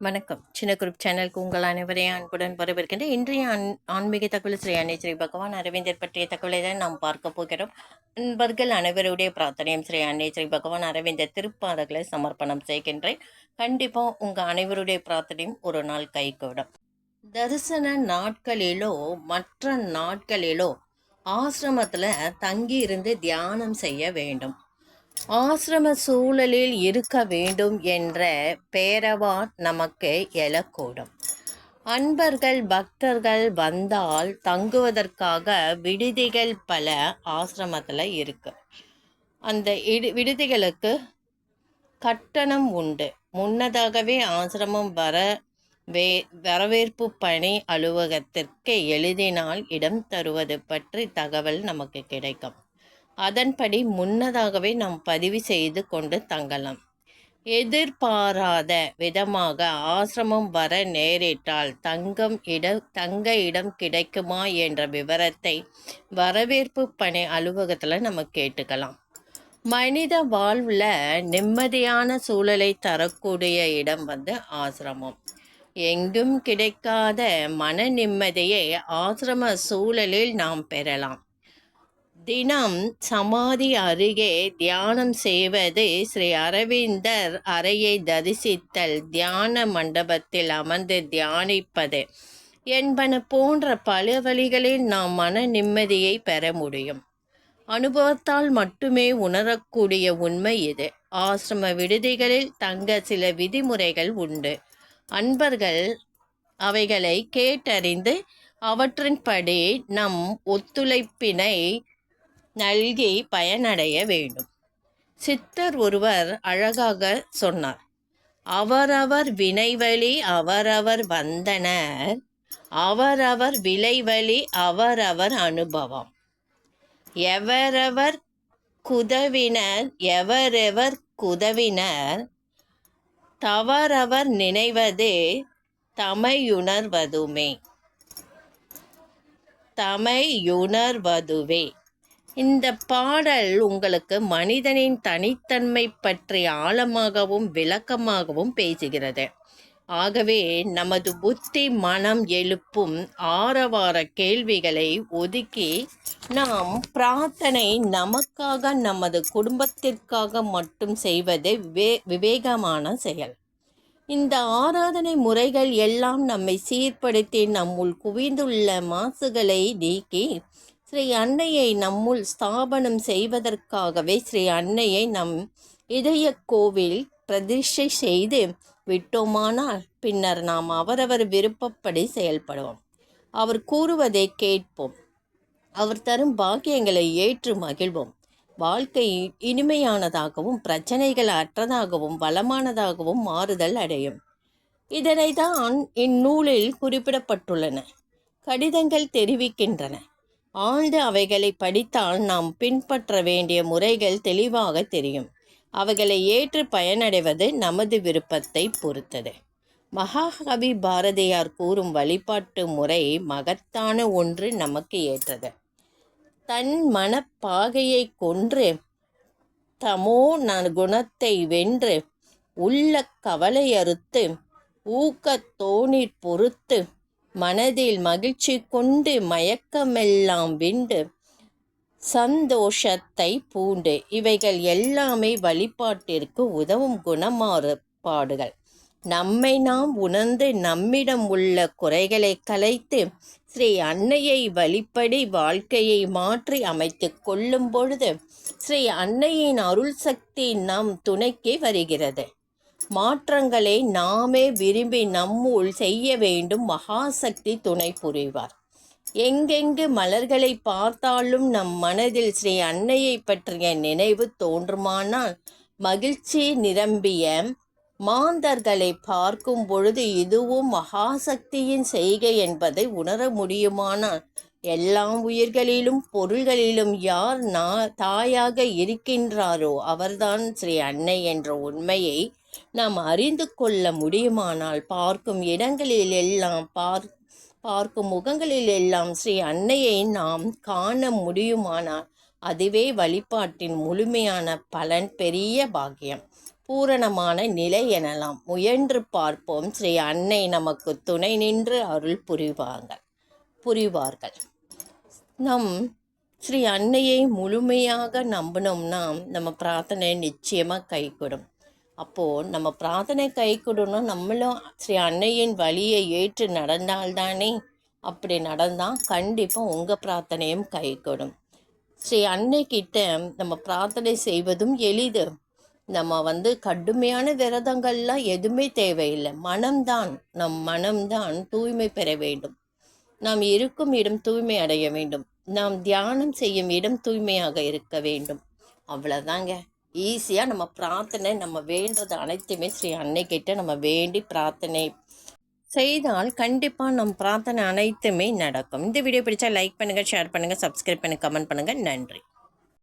வணக்கம். சின்ன குரூப் சேனலுக்கு உங்கள் அனைவரையும் அன்புடன் வரவேற்கின்றேன். இன்றைய அன் ஆன்மீக தகவல் ஸ்ரீ அன்னை ஸ்ரீ பகவான் அரவிந்தர் பற்றிய தகவலை தான் நாம் பார்க்க போகிறோம். அன்பர்கள் அனைவருடைய பிரார்த்தனையும் ஸ்ரீ அன்னை ஸ்ரீ பகவான் அரவிந்தர் திருப்பாதங்களை சமர்ப்பணம் செய்கின்றேன். கண்டிப்பாக உங்கள் அனைவருடைய பிரார்த்தனையும் ஒரு நாள் கைகூடும் தரிசன நாட்களிலோ மற்ற நாட்களிலோ ஆசிரமத்தில் தங்கி இருந்து தியானம் செய்ய வேண்டும். ஆசிரம சூழலில் இருக்க வேண்டும் என்ற பேரவா நமக்கு எழக்கூடும். அன்பர்கள் பக்தர்கள் வந்தால் தங்குவதற்காக விடுதிகள் பல ஆசிரமத்தில் இருக்கு. அந்த இடு விடுதிகளுக்கு கட்டணம் உண்டு. முன்னதாகவே ஆசிரமம் வர வே வரவேற்பு பணி அலுவலகத்திற்கு எழுதினால் இடம் தருவது பற்றி தகவல் நமக்கு கிடைக்கும். அதன்படி முன்னதாகவே நாம் பதிவு செய்து கொண்டு தங்கலாம். எதிர்பாராத விதமாக ஆசிரமம் வர நேரிட்டால் தங்கம் இட தங்க இடம் கிடைக்குமா என்ற விவரத்தை வரவேற்பு பணி அலுவலகத்தில் நம்ம கேட்டுக்கலாம். மனித வாழ்வில் நிம்மதியான சூழலை தரக்கூடிய இடம் வந்து ஆசிரமம். எங்கும் கிடைக்காத மன நிம்மதியை ஆசிரம சூழலில் நாம் பெறலாம். தினம் சமாதி அருகே தியானம் செய்வது ஸ்ரீ அரவிந்தர் அறையை தரிசித்தல் தியான மண்டபத்தில் அமர்ந்து தியானிப்பது என்பன போன்ற பல வழிகளில் நாம் மன நிம்மதியை பெற முடியும். அனுபவத்தால் மட்டுமே உணரக்கூடிய உண்மை இது. ஆசிரம விடுதிகளில் தங்க சில விதிமுறைகள் உண்டு. அன்பர்கள் அவைகளை கேட்டறிந்து அவற்றின்படி நம் ஒத்துழைப்பினை நல்கி பயனடைய வேண்டும். சித்தர் ஒருவர் அழகாக சொன்னார் அவரவர் வினைவழி அவரவர் வந்தனர் அவரவர் விளைவழி அவரவர் அனுபவம். எவரவர் குதவினர் எவரெவர் குதவினர் தவறவர் நினைவதே தமையுணர்வதுமே. தமையுணர்வதுவே. இந்த பாடல் உங்களுக்கு மனிதனின் தனித்தன்மை பற்றி ஆழமாகவும் விளக்கமாகவும் பேசுகிறது. ஆகவே நமது புத்தி மனம் எழுப்பும் ஆரவார கேள்விகளை ஒதுக்கி நாம் பிரார்த்தனை நமக்காக நமது குடும்பத்திற்காக மட்டும் செய்வது விவே விவேகமான செயல். இந்த ஆராதனை முறைகள் எல்லாம் நம்மை சீர்படுத்தி நம்முள் குவிந்துள்ள மாசுகளை நீக்கி ஸ்ரீ அன்னையை நம்முள் ஸ்தாபனம் செய்வதற்காகவே ஸ்ரீ அன்னையை நம் இதய கோவில் பிரதிஷ்டை செய்து விட்டோமானால் பின்னர் நாம் அவரவர் விருப்பப்படி செயல்படுவோம். அவர் கூறுவதை கேட்போம். அவர் தரும் பாக்கியங்களை ஏற்று மகிழ்வோம். வாழ்க்கை இனிமையானதாகவும் பிரச்சனைகள் அற்றதாகவும் வளமானதாகவும் மாறுதல் அடையும். இதனை தான் இந்நூலில் குறிப்பிடப்பட்டுள்ளன. கடிதங்கள் தெரிவிக்கின்றன. ஆழ்ந்து அவைகளை படித்தால் நாம் பின்பற்ற வேண்டிய முறைகள் தெளிவாக தெரியும். அவைகளை ஏற்று பயனடைவது நமது விருப்பத்தை பொறுத்தது. மகாகவி பாரதியார் கூறும் வழிபாட்டு முறை மகத்தான ஒன்று நமக்கு ஏற்றது. தன் மனப்பாகையை கொன்று தமோ நன் குணத்தை வென்று உள்ள கவலையறுத்து ஊக்கத் தோணிற் பொறுத்து மனதில் மகிழ்ச்சி கொண்டு மயக்கமெல்லாம் விண்டு சந்தோஷத்தை பூண்டு. இவைகள் எல்லாமே வழிபாட்டிற்கு உதவும் குணமாறுபாடுகள். நம்மை நாம் உணர்ந்து நம்மிடம் உள்ள குறைகளை கலைத்து ஸ்ரீ அன்னையை வழிப்படி வாழ்க்கையை மாற்றி அமைத்து கொள்ளும் பொழுது ஸ்ரீ அன்னையின் அருள் சக்தி நம் துணைக்கு வருகிறது. மாற்றங்களை நாமே விரும்பி நம்முள் செய்ய வேண்டும். மகாசக்தி துணை புரிவார். எங்கெங்கு மலர்களை பார்த்தாலும் நம் மனதில் ஸ்ரீ அன்னையை பற்றிய நினைவு தோன்றுமானால் மகிழ்ச்சி நிரம்பிய மாந்தர்களை பார்க்கும் பொழுது இதுவும் மகாசக்தியின் செய்கை என்பதை உணர முடியுமானால் எல்லா உயிர்களிலும் பொருள்களிலும் யார் நா தாயாக இருக்கின்றாரோ அவர்தான் ஸ்ரீ அன்னை என்ற உண்மையை நாம் அறிந்து கொள்ள முடியுமானால் பார்க்கும் இடங்களில் எல்லாம் பார் பார்க்கும் முகங்களில் எல்லாம் ஸ்ரீ அன்னையை நாம் காண முடியுமானால் அதுவே வழிபாட்டின் முழுமையான பலன் பெரிய பாக்கியம். பூரணமான நிலை எனலாம். முயன்று பார்ப்போம். ஸ்ரீ அன்னை நமக்கு துணை நின்று அருள் புரிவார்கள் புரிவார்கள். நம் ஸ்ரீ அன்னையை முழுமையாக நம்பினோம்னா நம்ம பிரார்த்தனை நிச்சயமாக கைகூடும். அப்போது நம்ம பிரார்த்தனை கை கொடுணும் நம்மளும் ஸ்ரீ அன்னையின் வழியை ஏற்று நடந்தால்தானே? அப்படி நடந்தால் கண்டிப்பாக உங்கள் பிரார்த்தனையும் கைகூடும் ஸ்ரீ அன்னை கிட்ட நம்ம பிரார்த்தனை செய்வதும் எளிது. நம்ம வந்து கடுமையான விரதங்கள்லாம் எதுவுமே தேவையில்லை. மனம்தான். நம் மனம்தான் தூய்மை பெற வேண்டும். நாம் இருக்கும் இடம் தூய்மை அடைய வேண்டும். நாம் தியானம் செய்யும் இடம் தூய்மையாக இருக்க வேண்டும். அவ்வளோதாங்க ஈஸியாக நம்ம பிரார்த்தனை நம்ம வேண்டது அனைத்துமே ஸ்ரீ அன்னை கிட்ட நம்ம வேண்டி பிரார்த்தனை செய்தால் கண்டிப்பாக நம் பிரார்த்தனை அனைத்துமே நடக்கும். இந்த வீடியோ பிடிச்சா லைக் பண்ணுங்கள் ஷேர் பண்ணுங்கள் சப்ஸ்கிரைப் பண்ணுங்கள் கமெண்ட் பண்ணுங்கள் நன்றி.